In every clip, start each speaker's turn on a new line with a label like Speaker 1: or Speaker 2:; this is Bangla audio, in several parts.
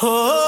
Speaker 1: Oh.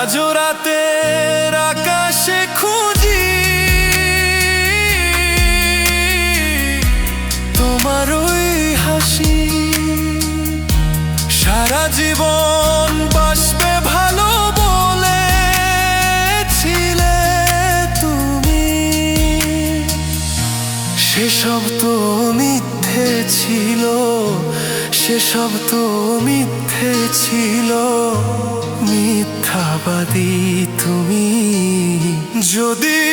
Speaker 1: আজ আকাশে খুঁজি। তোমার ওই হাসি সারা জীবন বাসবে ভালো বলেছিলে তুমি। সেসব তো মিথ্যে ছিল, সেসব তো মিথ্যে ছিল। মিথ্যাবাদী তুমি যদি